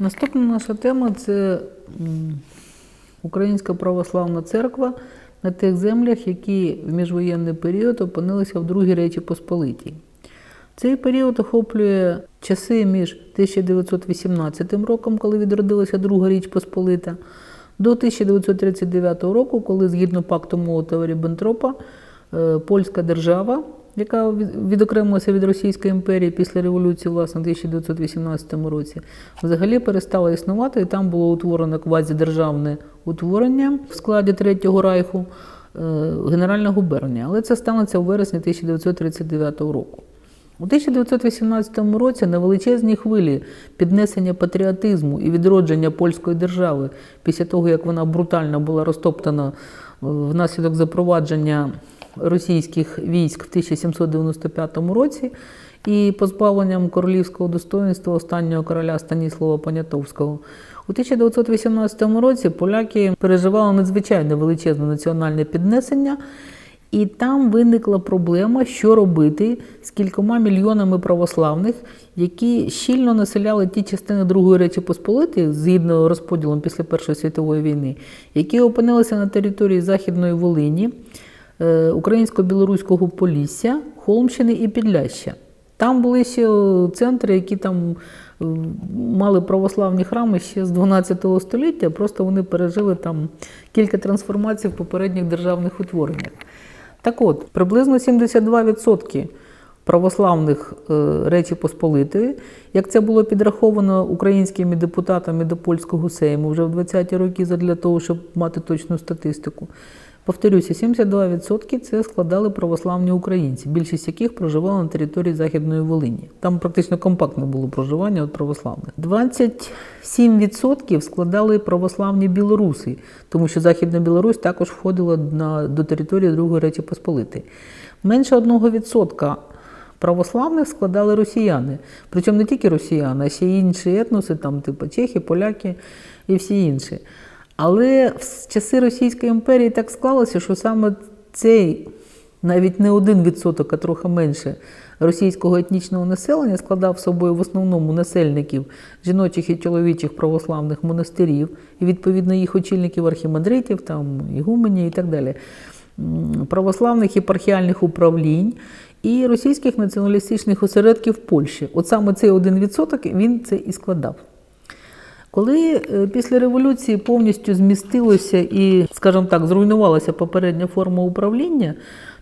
Наступна наша тема це Українська православна церква на тих землях, які в міжвоєнний період опинилися в Другій Речі Посполитій. Цей період охоплює часи між 1918 роком, коли відродилася Друга Річ Посполита, до 1939 року, коли згідно пакту Молотова Ріббентропа е, польська держава, яка відокремилася від Російської імперії після революції, власне, в 1918 році, взагалі перестала існувати, і там було утворено квазідержавне утворення в складі Третього Райху е, Генеральна губернія. Але це станеться у вересні 1939 року. У 1918 році на величезній хвилі піднесення патріотизму і відродження польської держави після того, як вона брутально була розтоптана е, внаслідок запровадження російських військ в 1795 році і позбавленням королівського достоинства останнього короля Станіслава Понятовського. У 1918 році поляки переживали надзвичайно величезне національне піднесення. І там виникла проблема, що робити з кількома мільйонами православних, які щільно населяли ті частини Другої Речі Посполитої, згідно розподілом після Першої світової війни, які опинилися на території Західної Волині, е, Українсько-Білоруського Полісся, Холмщини і Підляща. Там були ще е, центри, які там е, мали православні храми ще з 12 століття, просто вони пережили там кілька трансформацій в попередніх державних утвореннях. Так от, приблизно 72% православних е, Речі Посполитої, як це було підраховано українськими депутатами до польського сейму вже в 20-ті роки для того, щоб мати точну статистику. Повторюся, 72% це складали православні українці, більшість яких проживала на території Західної Волині. Там практично компактне було проживання від православних. 27% складали православні білоруси, тому що Західна Білорусь також входила на, до території Другої Речі Посполитої. Менше 1% православних складали росіяни. Причому не тільки росіяни, а ще й інші етноси, там, типу чехи, поляки і всі інші. Але в часи Російської імперії так склалося, що саме цей навіть не один відсоток, а трохи менше російського етнічного населення складав собою в основному насельників жіночих і чоловічих православних монастирів, і відповідно їх очільників архімандритів, там ігумені і так далі, православних єпархіальних управлінь і російських націоналістичних осередків Польщі. От саме цей один відсоток він це і складав. Коли е, після революції повністю змістилося і, скажімо так, зруйнувалася попередня форма управління,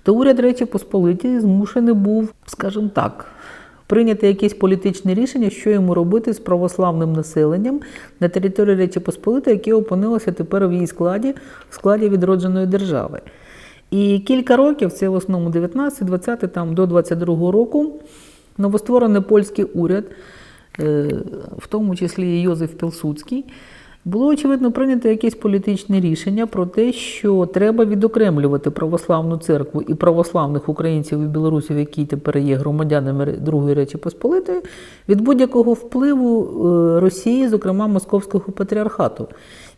то уряд Речі Посполитій змушений був, скажімо так, прийняти якесь політичне рішення, що йому робити з православним населенням на території Речі Посполитої, яке опинилося тепер в її складі, в складі відродженої держави. І кілька років, це в основному 19, 20, там до 22 року, новостворений польський уряд, в тому числі Йозеф Пілсудський, було очевидно прийнято якесь політичне рішення про те, що треба відокремлювати православну церкву і православних українців і білорусів, які тепер є громадянами Другої Речі Посполитої, від будь-якого впливу е, Росії, зокрема Московського патріархату,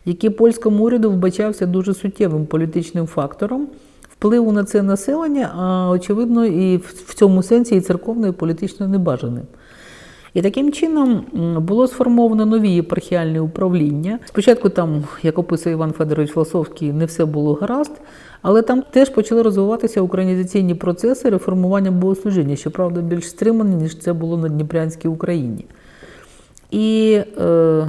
який польському уряду вбачався дуже суттєвим політичним фактором. Впливу на це населення, а очевидно, і в цьому сенсі і церковно, політично небажаним. І таким чином було сформовано нові єпархіальні управління. Спочатку там, як описує Іван Федорович Власовський, не все було гаразд, але там теж почали розвиватися українізаційні процеси реформування богослужіння, щоправда, більш стримані, ніж це було на Дніпрянській Україні. І е,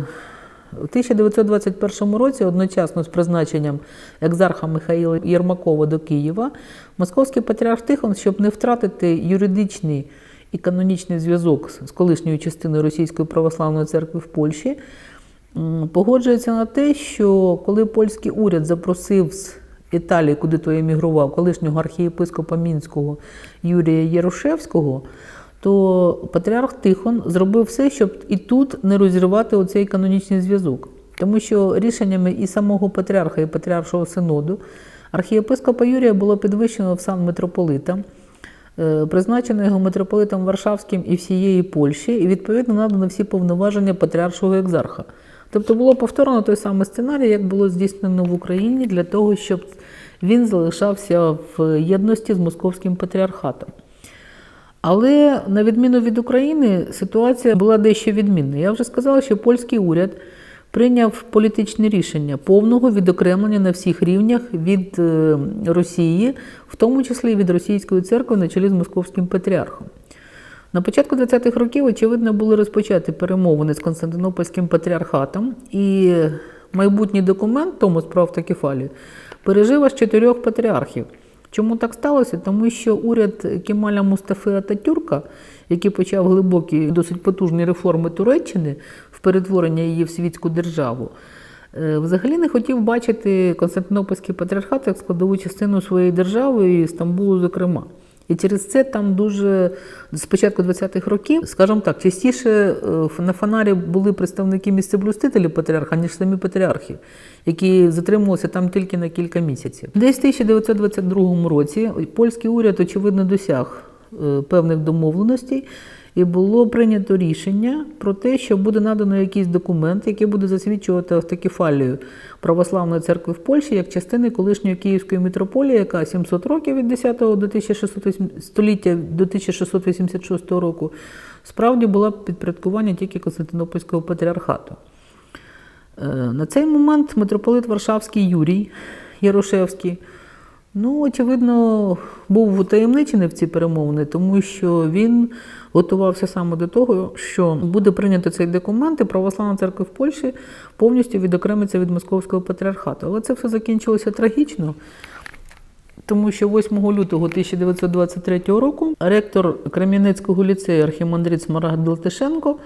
у 1921 році, одночасно з призначенням екзарха Михаїла Єрмакова до Києва, московський патріарх Тихон, щоб не втратити юридичний і канонічний зв'язок з колишньою частиною Російської православної церкви в Польщі, погоджується на те, що коли польський уряд запросив з Італії, куди той емігрував, колишнього архієпископа Мінського Юрія Єрушевського, то патріарх Тихон зробив все, щоб і тут не розірвати оцей канонічний зв'язок. Тому що рішеннями і самого патріарха, і патріаршого синоду архієпископа Юрія було підвищено в сан митрополита. Е, призначено його митрополитом Варшавським і всієї Польщі, і відповідно надано всі повноваження патріаршого екзарха. Тобто було повторено той самий сценарій, як було здійснено в Україні, для того, щоб він залишався в єдності з московським патріархатом. Але на відміну від України, ситуація була дещо відмінна. Я вже сказала, що польський уряд прийняв політичне рішення повного відокремлення на всіх рівнях від е, Росії, в тому числі і від російської церкви на чолі з московським патріархом. На початку 20-х років, очевидно, були розпочаті перемовини з Константинопольським патріархатом, і майбутній документ Томос про автокефалію пережив аж чотирьох патріархів. Чому так сталося? Тому що уряд Кемаля Мустафи Ататюрка, який почав глибокі, досить потужні реформи Туреччини в перетворення її в світську державу, е, взагалі не хотів бачити Константинопольський патріархат як складову частину своєї держави і Стамбулу, зокрема. І через це там дуже з початку 20-х років, скажімо так, частіше е, на фонарі були представники місцеблюстителів патріарха, ніж самі патріархи, які затримувалися там тільки на кілька місяців. Десь в 1922 році польський уряд, очевидно, досяг е, певних домовленостей. І було прийнято рішення про те, що буде надано якийсь документ, який буде засвідчувати автокефалію православної церкви в Польщі як частини колишньої Київської митрополії, яка 700 років від 10 до 1600 століття до 1686 року справді була підпорядкування тільки Константинопольського патріархату. Е, На цей момент митрополит Варшавський Юрій Ярошевський, ну, очевидно, був утаємничений в ці перемовини, тому що він готувався саме до того, що буде прийнято цей документ, і православна церква в Польщі повністю відокремиться від московського патріархату. Але це все закінчилося трагічно. Тому що 8 лютого 1923 року ректор Кремінецького ліцею архімандрит Смарагд Латишенко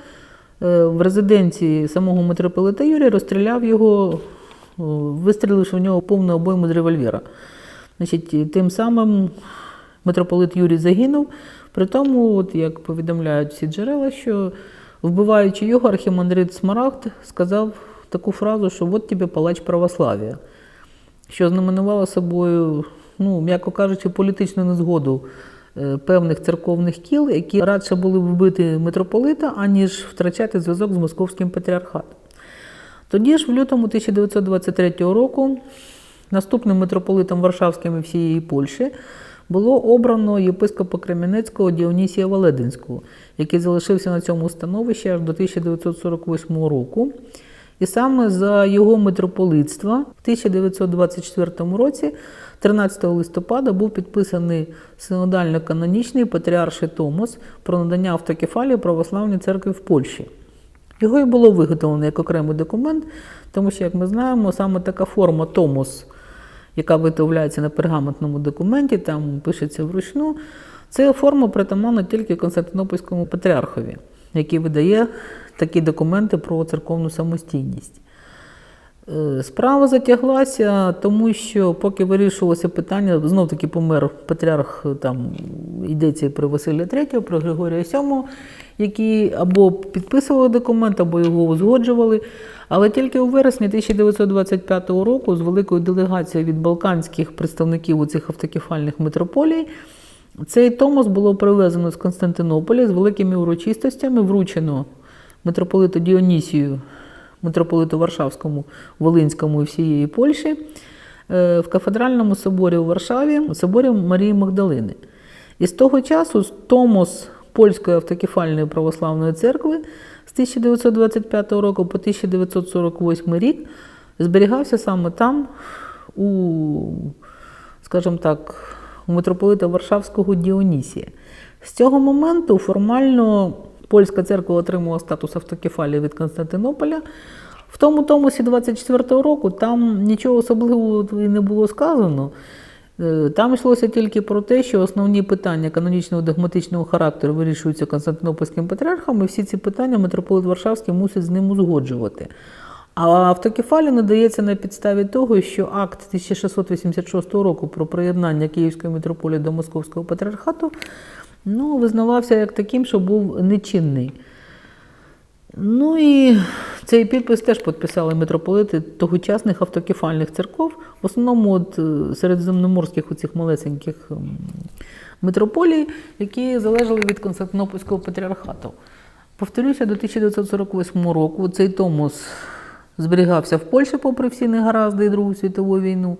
е, в резиденції самого митрополита Юрія розстріляв його, вистріливши в нього повну обойму з револьвера. Значить, тим самим митрополит Юрій загинув. При тому, от, як повідомляють всі джерела, що вбиваючи його, архімандрит Смарагд сказав таку фразу, що от тобі палач православ'я що знаменувало собою, ну, м'яко кажучи, політичну незгоду е, певних церковних кіл, які радше були вбити митрополита, аніж втрачати зв'язок з московським патріархатом. Тоді ж, в лютому 1923 року, наступним митрополитом Варшавським і всієї Польщі було обрано єпископа Кремінецького Діонісія Валединського, який залишився на цьому становищі аж до 1948 року. І саме за його митрополитства в 1924 році, 13 листопада, був підписаний синодально-канонічний патріарший Томос про надання автокефалії православній церкві в Польщі. Його і було виготовлено як окремий документ, тому що, як ми знаємо, саме така форма Томос, яка виготовляється на пергаментному документі, там пишеться вручну, це форма притаманна тільки Константинопольському патріархові, який видає такі документи про церковну самостійність. Е, Справа затяглася, тому що поки вирішувалося питання, знов таки помер патріарх, там йдеться про Василя III, про Григорія VII, які або підписували документ, або його узгоджували. Але тільки у вересні 1925 року з великою делегацією від балканських представників у цих автокефальних митрополій цей Томос було привезено з Константинополя з великими урочистостями, вручено митрополиту Діонісію, митрополиту Варшавському, Волинському і всієї Польщі е, в кафедральному соборі у Варшаві, у соборі Марії Магдалини. І з того часу Томос Польської автокефальної православної церкви з 1925 року по 1948 рік зберігався саме там, у, скажімо так, у митрополита Варшавського Діонісія. З цього моменту формально польська церква отримала статус автокефалії від Константинополя. В тому Томосі 24-го року там нічого особливого не було сказано. Е, Там йшлося тільки про те, що основні питання канонічного догматичного характеру вирішуються Константинопольським патріархом, і всі ці питання митрополит Варшавський мусить з ним узгоджувати. А автокефалія надається на підставі того, що акт 1686 року про приєднання Київської митрополії до Московського патріархату ну, визнавався як таким, що був нечинний. Ну і цей підпис теж підписали митрополити тогочасних автокефальних церков В основному от е, середземноморських оцих малесеньких м, митрополій, які залежали від Константинопольського патріархату. Повторюся, до 1948 року цей томос зберігався в Польщі, попри всі негаразди і Другу світову війну.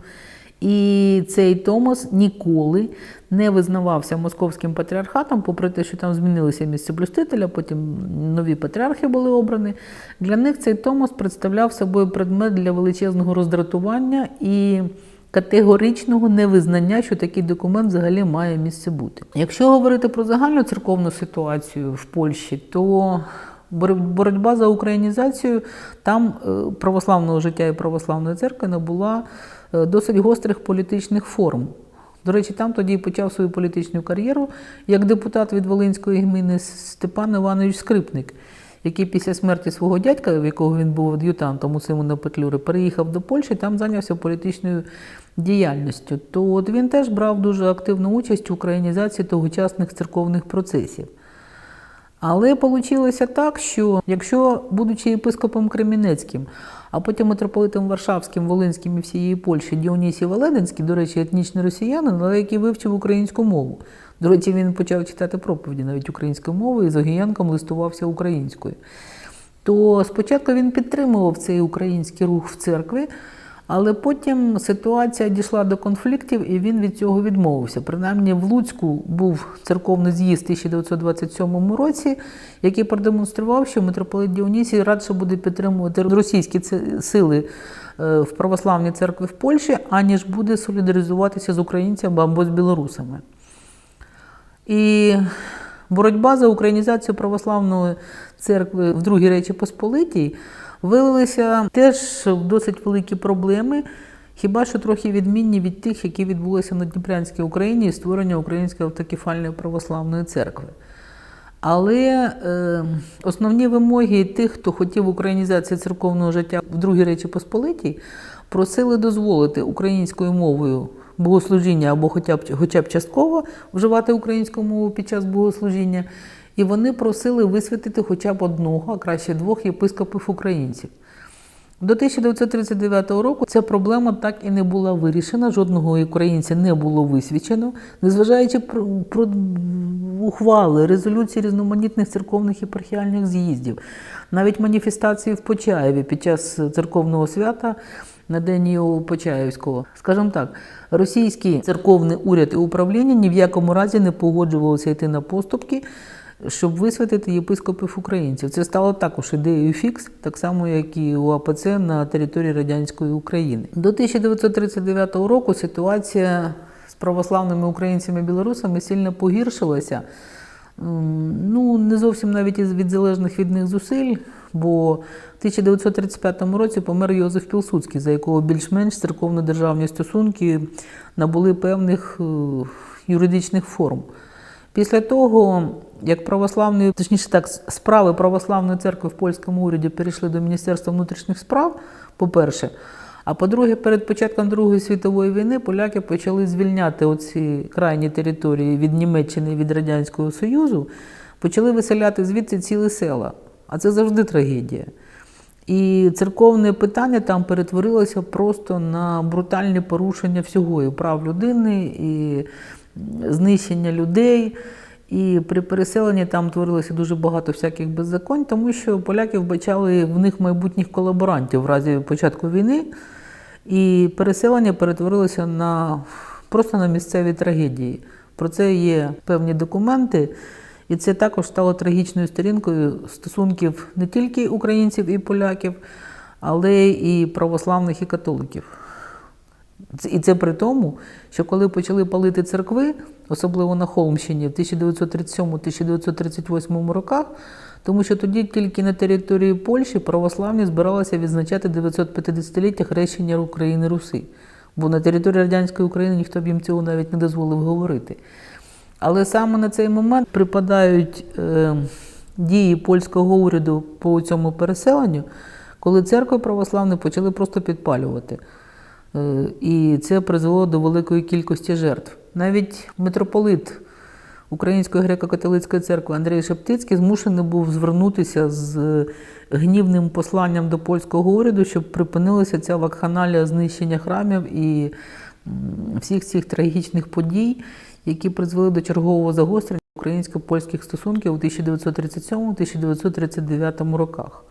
І цей Томос ніколи не визнавався московським патріархатом, попри те, що там змінилися місцеблюстителя, потім нові патріархи були обрані. Для них цей Томос представляв собою предмет для величезного роздратування і категоричного невизнання, що такий документ взагалі має місце бути. Якщо говорити про загальну церковну ситуацію в Польщі, то боротьба за українізацію там е, православного життя і православної церкви набула е, досить гострих політичних форм. До речі, там тоді почав свою політичну кар'єру як депутат від Волинської гміни Степан Іванович Скрипник, який після смерті свого дядька, в якого він був ад'ютантом у Симона Петлюри, переїхав до Польщі, там зайнявся політичною діяльністю. То от він теж брав дуже активну участь у українізації тогочасних церковних процесів. Але вийшло так, що якщо, будучи єпископом Кремінецьким, а потім митрополитом Варшавським, Волинським і всієї Польщі Діонісій Валединський, до речі, етнічний росіянин, але який вивчив українську мову. До речі, він почав читати проповіді навіть українською мовою і з Огіянком листувався українською. То спочатку він підтримував цей український рух в церкві, але потім ситуація дійшла до конфліктів, і він від цього відмовився. Принаймні в Луцьку був церковний з'їзд у 1927 році, який продемонстрував, що митрополит Діонісій радше буде підтримувати російські сили е, в православній церкві в Польщі, аніж буде солідаризуватися з українцями або з білорусами. І боротьба за українізацію православної церкви в Другій Речі Посполитій вилилися теж в досить великі проблеми, хіба що трохи відмінні від тих, які відбулися на Дніпрянській Україні і створення Української автокефальної православної церкви. Але е, основні вимоги тих, хто хотів українізації церковного життя в Другій Речі Посполитій, просили дозволити українською мовою богослужіння або хоча б, хоча б частково вживати українську мову під час богослужіння. І вони просили висвятити хоча б одного, а краще двох єпископів українців. До 1939 року ця проблема так і не була вирішена, жодного українця не було висвічено, незважаючи про, ухвали, резолюції різноманітних церковних єпархіальних з'їздів, навіть маніфестації в Почаєві під час церковного свята на День Його Почаївського. Скажімо так, російський церковний уряд і управління ні в якому разі не погоджувалося йти на поступки щоб висвятити єпископів українців. Це стало також ідеєю фікс, так само, як і у АПЦ на території радянської України. До 1939 року ситуація з православними українцями-білорусами сильно погіршилася. Ну, не зовсім навіть із від залежних від них зусиль, бо в 1935 році помер Йозеф Пілсудський, за якого більш-менш церковно-державні стосунки набули певних е, юридичних форм. Після того, як православної, точніше так, справи православної церкви в польському уряді перейшли до Міністерства внутрішніх справ, по-перше, а по-друге, перед початком Другої світової війни поляки почали звільняти оці крайні території від Німеччини і від Радянського Союзу, почали виселяти звідси цілі села. А це завжди трагедія. І церковне питання там перетворилося просто на брутальне порушення всього і прав людини, і знищення людей. І при переселенні там творилося дуже багато всяких беззаконь, тому що поляки вбачали в них майбутніх колаборантів в разі початку війни. І переселення перетворилося на просто на місцеві трагедії. Про це є певні документи, і це також стало трагічною сторінкою стосунків не тільки українців і поляків, але і православних і католиків. І це при тому, що коли почали палити церкви, особливо на Холмщині в 1937-1938 роках, тому що тоді тільки на території Польщі православні збиралися відзначати 950-ліття хрещення України Руси. Бо на території радянської України ніхто б їм цього навіть не дозволив говорити. Але саме на цей момент припадають е, дії польського уряду по цьому переселенню, коли церкви православні почали просто підпалювати. Е, І це призвело до великої кількості жертв. Навіть митрополит Української греко-католицької церкви Андрій Шептицький змушений був звернутися з гнівним посланням до польського уряду, щоб припинилася ця вакханалія знищення храмів і всіх цих трагічних подій, які призвели до чергового загострення українсько-польських стосунків у 1937-1939 роках.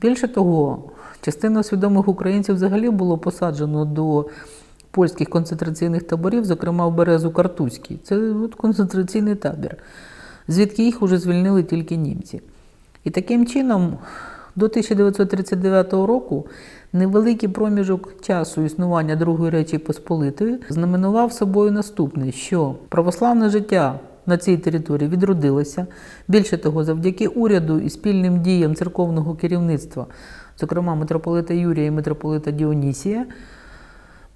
Більше того, частина свідомих українців взагалі було посаджено до польських концентраційних таборів, зокрема в Березу Картузький. Це от концентраційний табір, звідки їх уже звільнили тільки німці. І таким чином, до 1939 року невеликий проміжок часу існування Другої Речі Посполитої знаменував собою наступне, що православне життя на цій території відродилося. Більше того, завдяки уряду і спільним діям церковного керівництва, зокрема митрополита Юрія і митрополита Діонісія,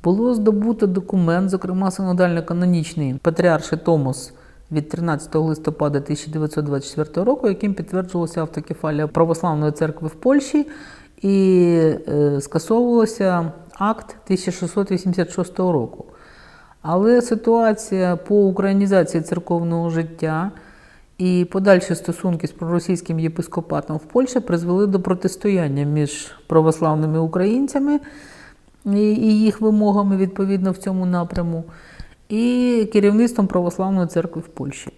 було здобуто документ, зокрема синодально-канонічний патріарший Томос від 13 листопада 1924 року, яким підтверджувалася автокефалія Православної церкви в Польщі і е, скасовувався акт 1686 року. Але ситуація по українізації церковного життя і подальші стосунки з проросійським єпископатом в Польщі призвели до протистояння між православними українцями і їх вимогами відповідно в цьому напряму, і керівництвом православної церкви в Польщі.